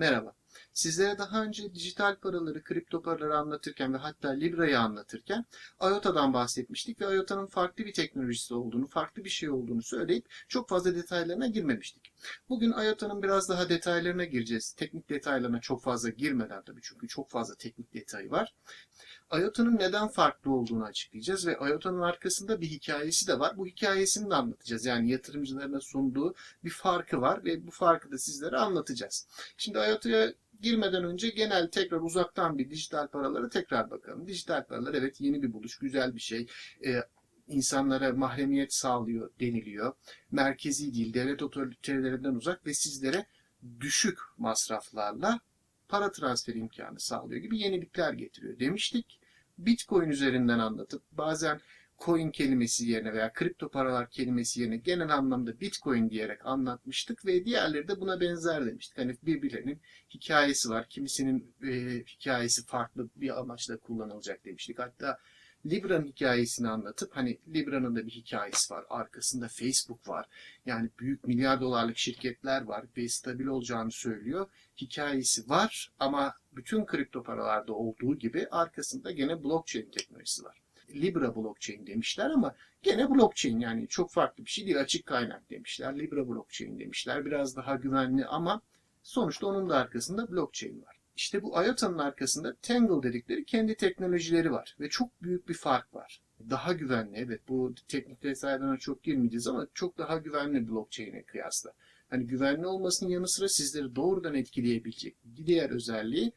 Merhaba. Sizlere daha önce dijital paraları, kripto paraları anlatırken ve hatta Libra'yı anlatırken IOTA'dan bahsetmiştik ve IOTA'nın farklı bir teknolojisi olduğunu, farklı bir şey olduğunu söyleyip çok fazla detaylarına girmemiştik. Bugün IOTA'nın biraz daha detaylarına gireceğiz. Teknik detaylarına çok fazla girmeden tabii çünkü çok fazla teknik detayı var. IOTA'nın neden farklı olduğunu açıklayacağız ve IOTA'nın arkasında bir hikayesi de var. Bu hikayesini de anlatacağız. Yani yatırımcılarına sunduğu bir farkı var ve bu farkı da sizlere anlatacağız. Şimdi IOTA'ya girmeden önce genel tekrar uzaktan bir dijital paralara tekrar bakalım. Dijital paralar evet yeni bir buluş, güzel bir şey. Ee, insanlara mahremiyet sağlıyor deniliyor. Merkezi değil, devlet otoritelerinden uzak ve sizlere düşük masraflarla para transferi imkanı sağlıyor gibi yenilikler getiriyor demiştik. Bitcoin üzerinden anlatıp bazen coin kelimesi yerine veya kripto paralar kelimesi yerine genel anlamda bitcoin diyerek anlatmıştık ve diğerleri de buna benzer demiştik. Hani birbirlerinin hikayesi var. Kimisinin e, hikayesi farklı bir amaçla kullanılacak demiştik. Hatta Libra'nın hikayesini anlatıp hani Libra'nın da bir hikayesi var. Arkasında Facebook var. Yani büyük milyar dolarlık şirketler var ve stabil olacağını söylüyor. Hikayesi var ama bütün kripto paralarda olduğu gibi arkasında gene blockchain teknolojisi var. Libra blockchain demişler ama gene blockchain yani çok farklı bir şey değil. Açık kaynak demişler. Libra blockchain demişler. Biraz daha güvenli ama sonuçta onun da arkasında blockchain var. İşte bu IOTA'nın arkasında Tangle dedikleri kendi teknolojileri var ve çok büyük bir fark var. Daha güvenli evet bu teknik detaylarına çok girmeyeceğiz ama çok daha güvenli blockchain'e kıyasla. Hani güvenli olmasının yanı sıra sizleri doğrudan etkileyebilecek bir diğer özelliği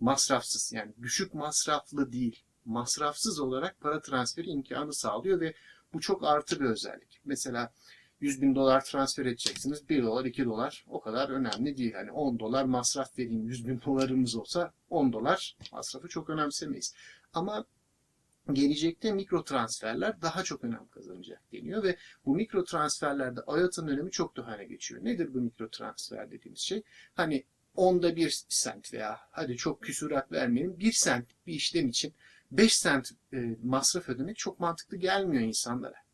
masrafsız yani düşük masraflı değil masrafsız olarak para transferi imkanı sağlıyor ve bu çok artı bir özellik. Mesela 100 bin dolar transfer edeceksiniz. 1 dolar, 2 dolar o kadar önemli değil. Hani 10 dolar masraf vereyim 100 bin dolarımız olsa 10 dolar masrafı çok önemsemeyiz. Ama gelecekte mikro transferler daha çok önem kazanacak deniyor ve bu mikro transferlerde IOTA'nın önemi çok daha öne geçiyor. Nedir bu mikro transfer dediğimiz şey? Hani onda bir sent veya hadi çok küsurat vermeyelim bir sent bir işlem için 5 sent e, masraf ödemek çok mantıklı gelmiyor insanlara.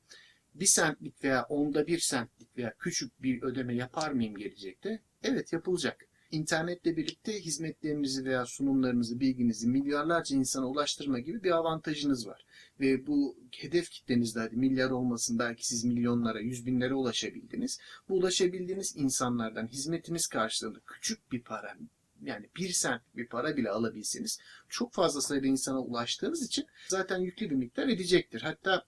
1 sentlik veya onda 1 sentlik veya küçük bir ödeme yapar mıyım gelecekte? Evet yapılacak. İnternetle birlikte hizmetlerinizi veya sunumlarınızı, bilginizi milyarlarca insana ulaştırma gibi bir avantajınız var. Ve bu hedef kitlenizde hadi milyar olmasın belki siz milyonlara, yüz binlere ulaşabildiniz. Bu ulaşabildiğiniz insanlardan hizmetiniz karşılığında küçük bir para, yani bir sent bir para bile alabilseniz çok fazla sayıda insana ulaştığınız için zaten yüklü bir miktar edecektir. Hatta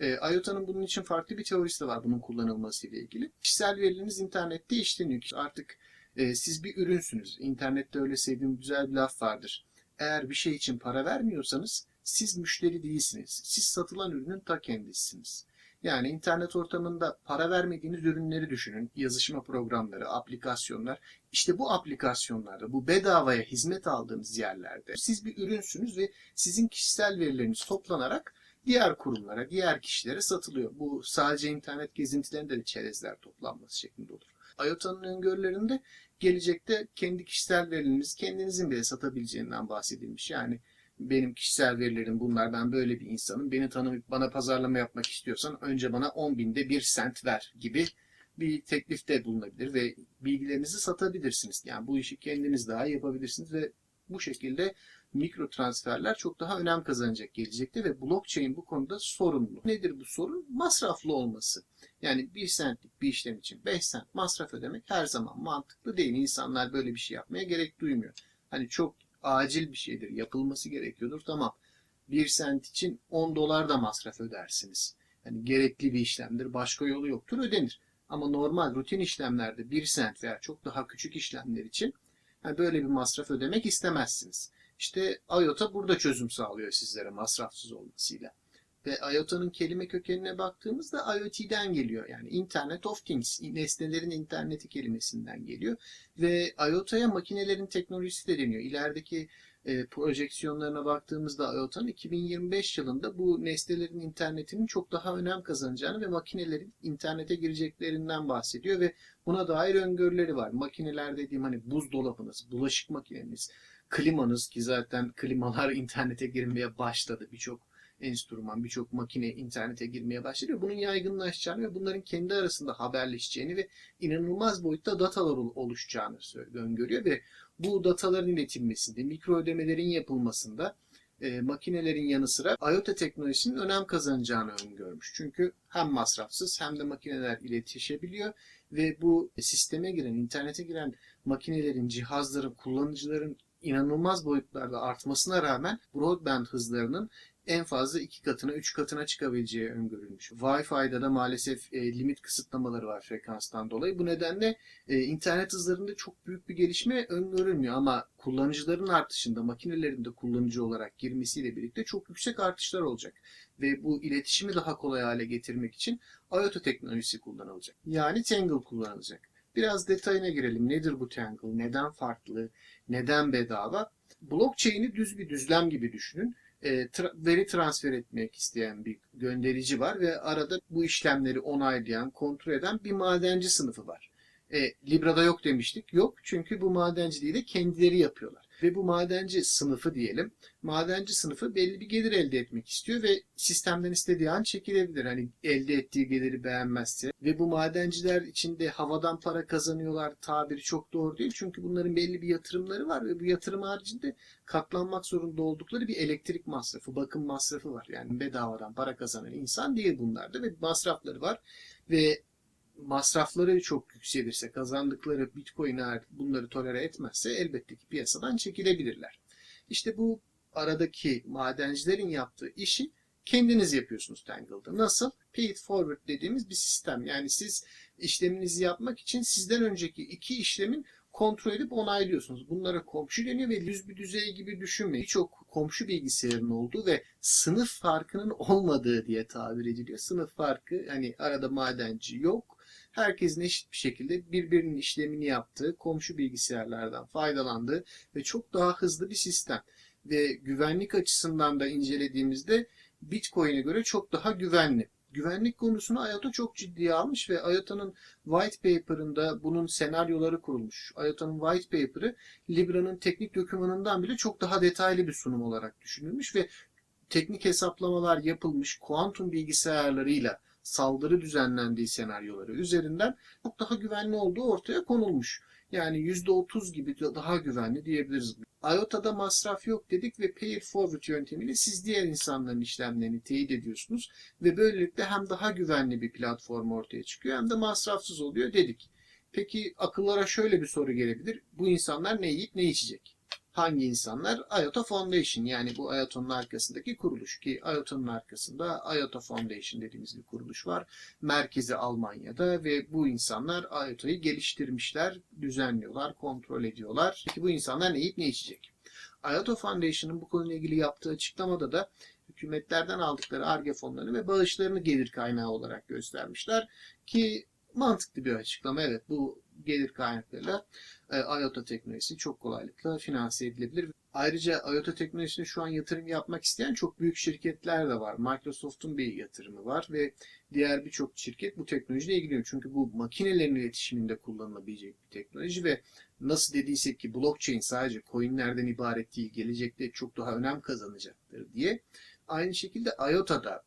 e, IOTA'nın bunun için farklı bir teorisi de var bunun kullanılması ile ilgili. Kişisel verileriniz internette işleniyor. Artık e, siz bir ürünsünüz. İnternette öyle sevdiğim güzel bir laf vardır. Eğer bir şey için para vermiyorsanız siz müşteri değilsiniz. Siz satılan ürünün ta kendisisiniz. Yani internet ortamında para vermediğiniz ürünleri düşünün. Yazışma programları, aplikasyonlar. İşte bu aplikasyonlarda, bu bedavaya hizmet aldığınız yerlerde siz bir ürünsünüz ve sizin kişisel verileriniz toplanarak diğer kurumlara, diğer kişilere satılıyor. Bu sadece internet gezintilerinde de çerezler toplanması şeklinde olur. IOTA'nın öngörülerinde gelecekte kendi kişisel verilerinizi kendinizin bile satabileceğinden bahsedilmiş. Yani benim kişisel verilerim bunlar ben böyle bir insanım. Beni tanıyıp bana pazarlama yapmak istiyorsan önce bana 10 binde bir sent ver gibi bir teklifte bulunabilir ve bilgilerinizi satabilirsiniz. Yani bu işi kendiniz daha yapabilirsiniz ve bu şekilde mikro transferler çok daha önem kazanacak gelecekte ve blockchain bu konuda sorumlu. Nedir bu sorun? Masraflı olması. Yani bir centlik bir işlem için 5 sent masraf ödemek her zaman mantıklı değil. İnsanlar böyle bir şey yapmaya gerek duymuyor. Hani çok acil bir şeydir, yapılması gerekiyordur. Tamam. 1 sent için 10 dolar da masraf ödersiniz. Yani gerekli bir işlemdir, başka yolu yoktur, ödenir. Ama normal rutin işlemlerde 1 sent veya çok daha küçük işlemler için yani böyle bir masraf ödemek istemezsiniz. İşte IOTA burada çözüm sağlıyor sizlere masrafsız olmasıyla. Ve IOTA'nın kelime kökenine baktığımızda IoT'den geliyor. Yani Internet of Things, nesnelerin interneti kelimesinden geliyor. Ve IOTA'ya makinelerin teknolojisi de deniyor. İlerideki e, projeksiyonlarına baktığımızda IOTA'nın 2025 yılında bu nesnelerin internetinin çok daha önem kazanacağını ve makinelerin internete gireceklerinden bahsediyor ve buna dair öngörüleri var. Makineler dediğim hani buzdolabınız, bulaşık makineniz, klimanız ki zaten klimalar internete girmeye başladı. Birçok enstrüman, birçok makine internete girmeye başlıyor. Bunun yaygınlaşacağını ve bunların kendi arasında haberleşeceğini ve inanılmaz boyutta datalar oluşacağını öngörüyor ve bu dataların iletilmesinde, mikro ödemelerin yapılmasında e, makinelerin yanı sıra IoT teknolojisinin önem kazanacağını öngörmüş. Çünkü hem masrafsız hem de makineler iletişebiliyor ve bu sisteme giren, internete giren makinelerin, cihazların, kullanıcıların inanılmaz boyutlarda artmasına rağmen broadband hızlarının en fazla iki katına, üç katına çıkabileceği öngörülmüş. Wi-Fi'da da maalesef e, limit kısıtlamaları var frekanstan dolayı. Bu nedenle e, internet hızlarında çok büyük bir gelişme öngörülmüyor ama kullanıcıların artışında makinelerin de kullanıcı olarak girmesiyle birlikte çok yüksek artışlar olacak. Ve bu iletişimi daha kolay hale getirmek için IoT teknolojisi kullanılacak. Yani Tangle kullanılacak. Biraz detayına girelim. Nedir bu Tangle? Neden farklı? Neden bedava? Blockchain'i düz bir düzlem gibi düşünün. E, tra- veri transfer etmek isteyen bir gönderici var ve arada bu işlemleri onaylayan, kontrol eden bir madenci sınıfı var. E, Libra'da yok demiştik. Yok çünkü bu madenciliği de kendileri yapıyorlar. Ve bu madenci sınıfı diyelim. Madenci sınıfı belli bir gelir elde etmek istiyor ve sistemden istediği an çekilebilir. Hani elde ettiği geliri beğenmezse. Ve bu madenciler içinde havadan para kazanıyorlar tabiri çok doğru değil. Çünkü bunların belli bir yatırımları var ve bu yatırım haricinde katlanmak zorunda oldukları bir elektrik masrafı, bakım masrafı var. Yani bedavadan para kazanan insan değil bunlar da ve masrafları var. Ve masrafları çok yükselirse, kazandıkları bitcoin bunları tolere etmezse elbette ki piyasadan çekilebilirler. İşte bu aradaki madencilerin yaptığı işi kendiniz yapıyorsunuz Tangle'da. Nasıl? Pay it forward dediğimiz bir sistem. Yani siz işleminizi yapmak için sizden önceki iki işlemin kontrol edip onaylıyorsunuz. Bunlara komşu deniyor ve yüz bir düzey gibi düşünmeyin. Birçok komşu bilgisayarın olduğu ve sınıf farkının olmadığı diye tabir ediliyor. Sınıf farkı hani arada madenci yok. Herkesin eşit bir şekilde birbirinin işlemini yaptığı, komşu bilgisayarlardan faydalandığı ve çok daha hızlı bir sistem. Ve güvenlik açısından da incelediğimizde Bitcoin'e göre çok daha güvenli. Güvenlik konusunu IOTA çok ciddiye almış ve IOTA'nın white paper'ında bunun senaryoları kurulmuş. IOTA'nın white paper'ı Libra'nın teknik dokümanından bile çok daha detaylı bir sunum olarak düşünülmüş ve teknik hesaplamalar yapılmış kuantum bilgisayarlarıyla saldırı düzenlendiği senaryoları üzerinden çok daha güvenli olduğu ortaya konulmuş. Yani %30 gibi daha güvenli diyebiliriz. IOTA'da masraf yok dedik ve Pay It Forward yöntemiyle siz diğer insanların işlemlerini teyit ediyorsunuz ve böylelikle hem daha güvenli bir platform ortaya çıkıyor hem de masrafsız oluyor dedik. Peki akıllara şöyle bir soru gelebilir. Bu insanlar ne yiyip ne içecek? Hangi insanlar? IOTA Foundation yani bu IOTA'nın arkasındaki kuruluş ki IOTA'nın arkasında IOTA Foundation dediğimiz bir kuruluş var. Merkezi Almanya'da ve bu insanlar IOTA'yı geliştirmişler, düzenliyorlar, kontrol ediyorlar. Peki bu insanlar ne yiyip ne içecek? IOTA Foundation'ın bu konuyla ilgili yaptığı açıklamada da hükümetlerden aldıkları ARGE fonlarını ve bağışlarını gelir kaynağı olarak göstermişler ki mantıklı bir açıklama. Evet bu gelir kaynaklarıyla e, IOTA teknolojisi çok kolaylıkla finanse edilebilir. Ayrıca IOTA teknolojisine şu an yatırım yapmak isteyen çok büyük şirketler de var. Microsoft'un bir yatırımı var ve diğer birçok şirket bu teknolojiyle ilgileniyor. Çünkü bu makinelerin iletişiminde kullanılabilecek bir teknoloji ve nasıl dediysek ki blockchain sadece coinlerden ibaret değil, gelecekte çok daha önem kazanacaktır diye. Aynı şekilde IOTA'da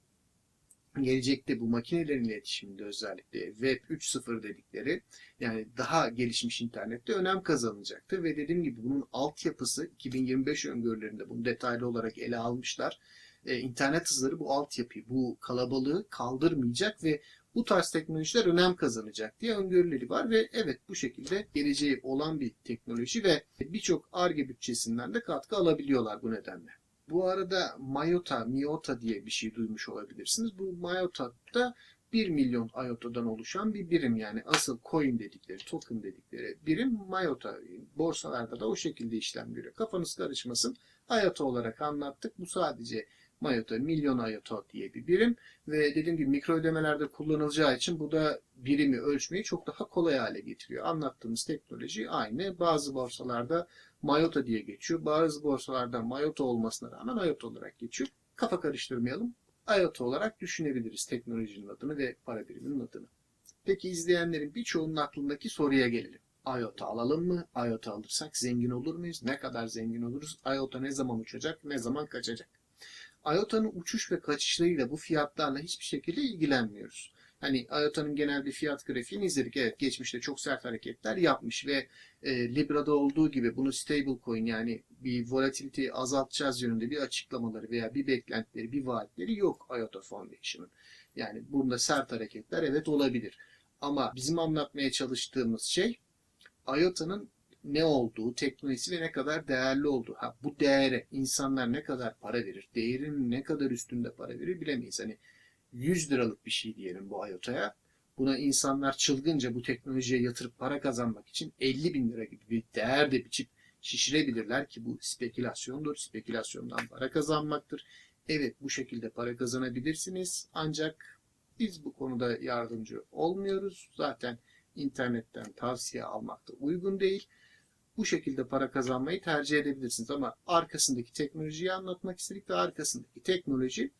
gelecekte bu makinelerin iletişiminde özellikle Web 3.0 dedikleri yani daha gelişmiş internette önem kazanacaktır ve dediğim gibi bunun altyapısı 2025 öngörülerinde bunu detaylı olarak ele almışlar. Ee, internet hızları bu altyapıyı, bu kalabalığı kaldırmayacak ve bu tarz teknolojiler önem kazanacak diye öngörüleri var ve evet bu şekilde geleceği olan bir teknoloji ve birçok ARGE bütçesinden de katkı alabiliyorlar bu nedenle. Bu arada Mayota, Miota diye bir şey duymuş olabilirsiniz. Bu Mayota'da 1 milyon IOTA'dan oluşan bir birim yani asıl coin dedikleri, token dedikleri birim Mayota. Borsalarda da o şekilde işlem görüyor. Kafanız karışmasın. IOTA olarak anlattık. Bu sadece Mayota, milyon IOTA diye bir birim ve dediğim gibi mikro ödemelerde kullanılacağı için bu da birimi ölçmeyi çok daha kolay hale getiriyor. Anlattığımız teknoloji aynı. Bazı borsalarda Mayota diye geçiyor. Bazı borsalarda Mayota olmasına rağmen IOTA olarak geçiyor. Kafa karıştırmayalım. IOTA olarak düşünebiliriz teknolojinin adını ve para biriminin adını. Peki izleyenlerin birçoğunun aklındaki soruya gelelim. IOTA alalım mı? IOTA alırsak zengin olur muyuz? Ne kadar zengin oluruz? IOTA ne zaman uçacak? Ne zaman kaçacak? IOTA'nın uçuş ve kaçışlarıyla bu fiyatlarla hiçbir şekilde ilgilenmiyoruz. Hani IOTA'nın genel bir fiyat grafiğini izledik. Evet geçmişte çok sert hareketler yapmış ve e, Libra'da olduğu gibi bunu stable coin yani bir volatility azaltacağız yönünde bir açıklamaları veya bir beklentileri, bir vaatleri yok IOTA Foundation'ın. Yani bunda sert hareketler evet olabilir. Ama bizim anlatmaya çalıştığımız şey IOTA'nın ne olduğu, teknolojisi ve ne kadar değerli olduğu. Ha, bu değere insanlar ne kadar para verir, değerinin ne kadar üstünde para verir bilemeyiz. Hani 100 liralık bir şey diyelim bu IOTA'ya. Buna insanlar çılgınca bu teknolojiye yatırıp para kazanmak için 50 bin lira gibi bir değer de biçip şişirebilirler ki bu spekülasyondur. Spekülasyondan para kazanmaktır. Evet bu şekilde para kazanabilirsiniz ancak biz bu konuda yardımcı olmuyoruz. Zaten internetten tavsiye almak da uygun değil. Bu şekilde para kazanmayı tercih edebilirsiniz ama arkasındaki teknolojiyi anlatmak istedik ve arkasındaki teknoloji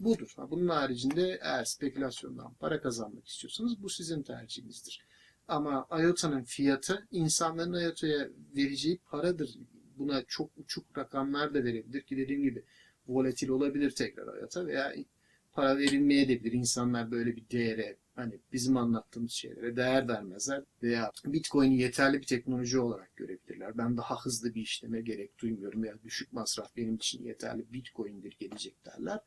budur. Bunun haricinde eğer spekülasyondan para kazanmak istiyorsanız bu sizin tercihinizdir. Ama IOTA'nın fiyatı insanların IOTA'ya vereceği paradır. Buna çok uçuk rakamlar da verebilir ki dediğim gibi volatil olabilir tekrar IOTA veya para verilmeye de bilir. İnsanlar böyle bir değere hani bizim anlattığımız şeylere değer vermezler veya Bitcoin'i yeterli bir teknoloji olarak görebilirler. Ben daha hızlı bir işleme gerek duymuyorum veya düşük masraf benim için yeterli Bitcoin'dir gelecek derler.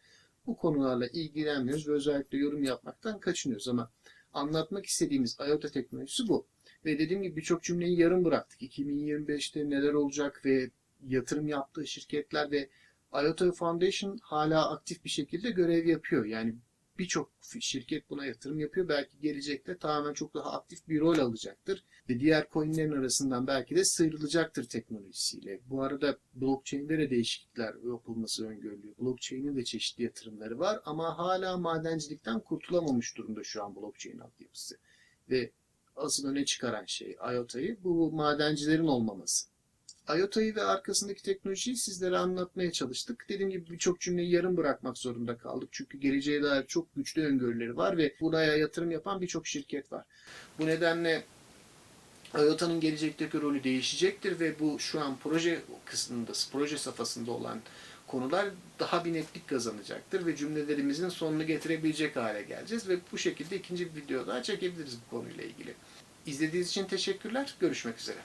Bu konularla ilgilenmiyoruz ve özellikle yorum yapmaktan kaçınıyoruz ama anlatmak istediğimiz IOTA teknolojisi bu. Ve dediğim gibi birçok cümleyi yarım bıraktık. 2025'te neler olacak ve yatırım yaptığı şirketler ve IOTA Foundation hala aktif bir şekilde görev yapıyor. Yani birçok şirket buna yatırım yapıyor. Belki gelecekte tamamen çok daha aktif bir rol alacaktır. Ve diğer coinlerin arasından belki de sıyrılacaktır teknolojisiyle. Bu arada blockchain'de de değişiklikler yapılması öngörülüyor. Blockchain'in de çeşitli yatırımları var ama hala madencilikten kurtulamamış durumda şu an blockchain altyapısı. Ve asıl öne çıkaran şey IOTA'yı bu madencilerin olmaması. IOTA'yı ve arkasındaki teknolojiyi sizlere anlatmaya çalıştık. Dediğim gibi birçok cümleyi yarım bırakmak zorunda kaldık. Çünkü geleceğe dair çok güçlü öngörüleri var ve buraya yatırım yapan birçok şirket var. Bu nedenle IOTA'nın gelecekteki rolü değişecektir ve bu şu an proje kısmında, proje safhasında olan konular daha bir netlik kazanacaktır ve cümlelerimizin sonunu getirebilecek hale geleceğiz ve bu şekilde ikinci bir video daha çekebiliriz bu konuyla ilgili. İzlediğiniz için teşekkürler. Görüşmek üzere.